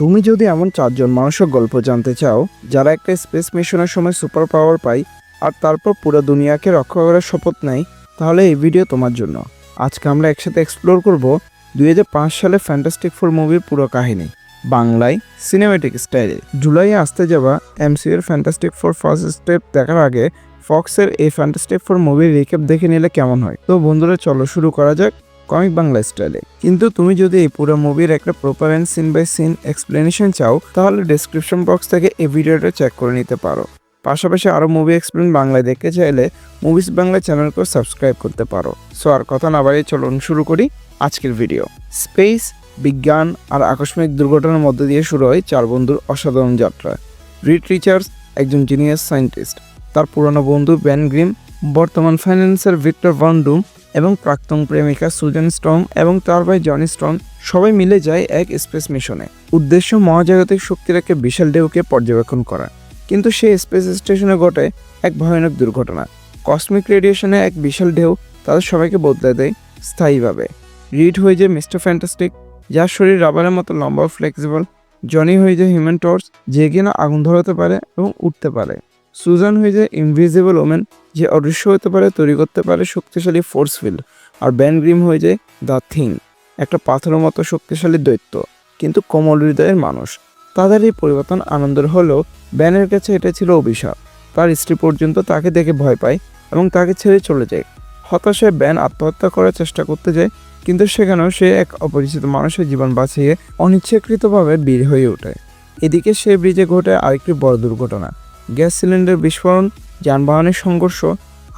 তুমি যদি এমন চারজন মানুষের গল্প জানতে চাও, যারা একটা স্পেস মিশনের সময় সুপার পাওয়ার পায়, আর তারপর পুরো দুনিয়াকে রক্ষা করার শপথ নেয়, তাহলে এই ভিডিও তোমার জন্য। আজকে আমরা একসাথে এক্সপ্লোর করব দুই হাজার পাঁচ সালে ফ্যান্টাস্টিক ফোর মুভির পুরো কাহিনী। বাংলায় সিনেমেটিক স্টাইলে জুলাইয়ে আসতে যাওয়া এমসিউর ফ্যান্টাস্টিক ফোর ফার্স্ট স্টেপ দেখার আগে ফক্সের এই ফ্যান্টাস্টিক ফোর মুভির রিকেপ দেখে নিলে কেমন হয়? তো বন্ধুরা, চলো শুরু করা যাক। কমিক বাংলা স্টাইলে কিন্তু তুমি যদি এই পুরো মুভির একটা proper and scene by scene explanation চাও, তাহলে ডেসক্রিপশন বক্স থেকে এই ভিডিওটা চেক করে নিতে পারো। পাশাপাশি আরও মুভি এক্সপ্লেন বাংলায় দেখতে চাইলে মুভিস বাংলা চ্যানেলকে সাবস্ক্রাইব করতে পারো। সো আর কথা না বাড়িয়ে চলুন শুরু করি আজকের ভিডিও স্পেস বিজ্ঞান আর আকস্মিক দুর্ঘটনার মধ্যে দিয়ে শুরু হয় চার বন্ধুর অসাধারণ যাত্রা। রিড রিচার্ডস একজন জিনিয়াস সায়েন্টিস্ট তার পুরনো বন্ধু ব্যান গ্রিম বর্তমান ফাইন্যান্সের ভিক্টর ভন ডুম এবং প্রাক্তন প্রেমিকা সুজেন স্ট্রং এবং তার ভাই জনি স্ট্রং সবাই মিলে যায় এক স্পেস মিশনে। উদ্দেশ্য মহাজাগতিক শক্তির একটা বিশাল ঢেউকে পর্যবেক্ষণ করা। কিন্তু সেই স্পেস স্টেশনে ঘটে এক ভয়ানক দুর্ঘটনা। কসমিক রেডিয়েশনে এক বিশাল ঢেউ তাদের সবাইকে বদলে দেয় স্থায়ীভাবে। রিড হয়ে যায় মিস্টার ফ্যান্টাস্টিক, যার শরীর রাবারের মতো লম্বা ফ্লেক্সিবল জনি হয়ে যায় হিউম্যান টর্চ, যে কিনা আগুন ধরাতে পারে এবং উঠতে পারে। সুজান হয়ে যায় ইনভিজিবল ওমেন যে অদৃশ্য হতে পারে, তৈরি করতে পারে শক্তিশালী ফোর্স ফিল্ড আর ব্যান গ্রিম হয়ে যায় দ্য থিং একটা পাথরের মতো শক্তিশালী দৈত্য, কিন্তু কোমল হৃদয়ের মানুষ। তাদের এই পরিবর্তন আনন্দের হলেও ব্যানের কাছে এটা ছিল অভিশাপ। তার স্ত্রী পর্যন্ত তাকে দেখে ভয় পায় এবং তাকে ছেড়ে চলে যায়। হতাশায় ব্যান আত্মহত্যা করার চেষ্টা করতে যায়, কিন্তু সেখানেও সে এক অপরিচিত মানুষের জীবন বাঁচিয়ে অনিচ্ছাকৃতভাবে বীর হয়ে ওঠে। এদিকে সে ব্রিজে ঘটে আরেকটি বড় দুর্ঘটনা। গ্যাস সিলিন্ডার বিস্ফোরণ, যানবাহনের সংঘর্ষ,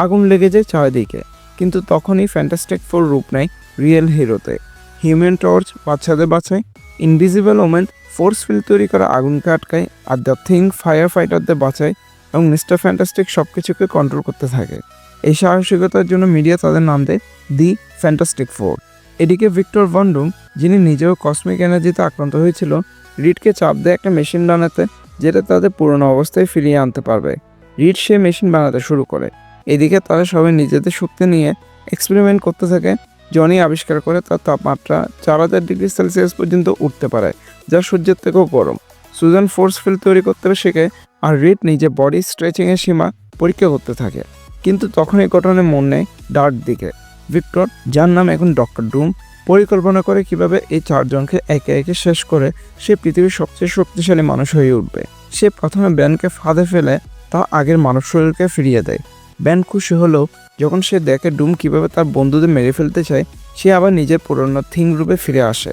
আগুন লেগে যায় চারিদিকে। কিন্তু তখনই ফ্যান্টাস্টিক ফোর রূপ নেয় রিয়েল হিরোতে হিউম্যান টর্চ বাচ্চাদের বাঁচায় ইনভিজিবল ওমেন ফোর্স ফিল্ড তৈরি করা আগুনকে আটকায় আর দ্য থিং ফায়ার ফাইটারদের বাঁচায় এবং মিস্টার ফ্যান্টাস্টিক সব কিছুকে কন্ট্রোল করতে থাকে। এই সাহসিকতার জন্য মিডিয়া তাদের নাম দেয় দি ফ্যান্টাস্টিক ফোর এদিকে ভিক্টর ভন্ডুম যিনি নিজেও কসমিক এনার্জিতে আক্রান্ত হয়েছিল রিডকে চাপ দেয় একটা মেশিন বানাতে যেটা তাদের পুরনো অবস্থায় ফিরিয়ে আনতে পারবে। রিড সে মেশিন বানাতে শুরু করে। এদিকে তারা সবাই নিজেদের শক্তি নিয়ে এক্সপেরিমেন্ট করতে থাকে। জনি আবিষ্কার করে তার তাপমাত্রা চার হাজার ডিগ্রি সেলসিয়াস পর্যন্ত উঠতে পারে, যা সূর্যের থেকেও গরম। সুজান ফোর্স ফিল্ড তৈরি করতে শেখে আর রিড নিজে বডি স্ট্রেচিংয়ের সীমা পরীক্ষা করতে থাকে। কিন্তু তখন এই ঘটনায় মন নেয় ডার্ক দিকে। ভিক্টর, যার নাম এখন ডক্টর ডুম পরিকল্পনা করে কীভাবে এই চারজনকে একে একে শেষ করে সে পৃথিবীর সবচেয়ে শক্তিশালী মানুষ হয়ে উঠবে। সে প্রথমে ব্যানকে ফাঁদে ফেলে তা আগের মানব শরীরকে ফিরিয়ে দেয়। ব্যান খুশি হলেও যখন সে দেখে ডুম কীভাবে তার বন্ধুদের মেরে ফেলতে চায়, সে আবার নিজের পুরনো থিং রূপে ফিরে আসে।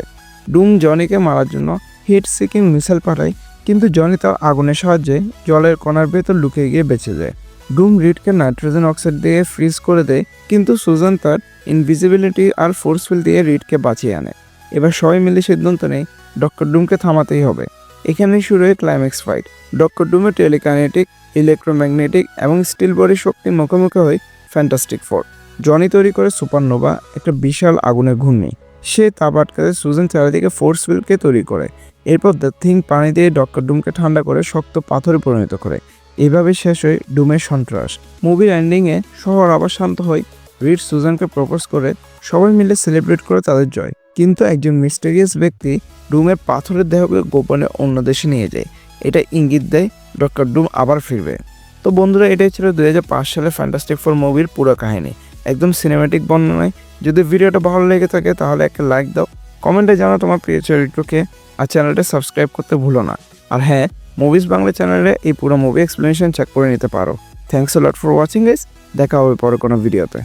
ডুম জনিকে মারার জন্য হিট সিকিং মিসাইল পাঠায়, কিন্তু জনি তার আগুনের সাহায্যে জলের কণার ভেতর লুকিয়ে গিয়ে বেঁচে যায়। ডুম রিডকে নাইট্রোজেন অক্সাইড দিয়ে ফ্রিজ করে দেয়, কিন্তু সুজান তার ইনভিজিবিলিটি আর ফোর্সফুল দিয়ে রিডকে বাঁচিয়ে আনে। এবার সবাই মিলে সিদ্ধান্ত নেয় ডক্টর ডুমকে থামাতেই হবে। এখানেই শুরু হয় ক্লাইম্যাক্স ফাইট ডক্টর ডুমের টেলিকানেটিক ইলেকট্রোম্যাগনেটিক এবং স্টিল বডি শক্তির মুখোমুখি হয় ফ্যান্টাস্টিক ফোর জনি তৈরি করে সুপারনোভা একটা বিশাল আগুনের ঘূর্ণি। সে তাপ আটকাতে সুজন চারিদিকে ফোর্স ফিল্ডকে তৈরি করে। এরপর দ্য থিং পানি দিয়ে ডক্টর ডুমকে ঠান্ডা করে শক্ত পাথরে পরিণত করে। এভাবে শেষ হয় ডুমের সন্ত্রাস। মুভির এন্ডিংয়ে শহর আবার শান্ত হয় রিড সুজানকে প্রপোজ করে সবাই মিলে সেলিব্রেট করে তাদের জয়। কিন্তু একজন মিস্টেরিয়াস ব্যক্তি ডুমের পাথরের দেহকে গোপনে অন্য দেশে নিয়ে যায়। এটা ইঙ্গিত দেয় ডক্টর ডুম আবার ফিরবে। তো বন্ধুরা, এটাই ছিল দুই হাজার পাঁচ সালে ফ্যান্টাস্টিক ফোর মুভির পুরো কাহিনী। একদম সিনেমেটিক বর্ণনায়। যদি ভিডিওটা ভালো লেগে থাকে, তাহলে একটা লাইক দাও। কমেন্টে জানাও তোমার প্রিয় চরিত্রকে। আর চ্যানেলটা সাবস্ক্রাইব করতে ভুলো না। আর হ্যাঁ মুভিজ বাংলা চ্যানেলে এই পুরো মুভি এক্সপ্লেনেশন চেক করে নিতে পারো। Thanks lot for watching guys দেখা হবে পরে কোনো ভিডিওতে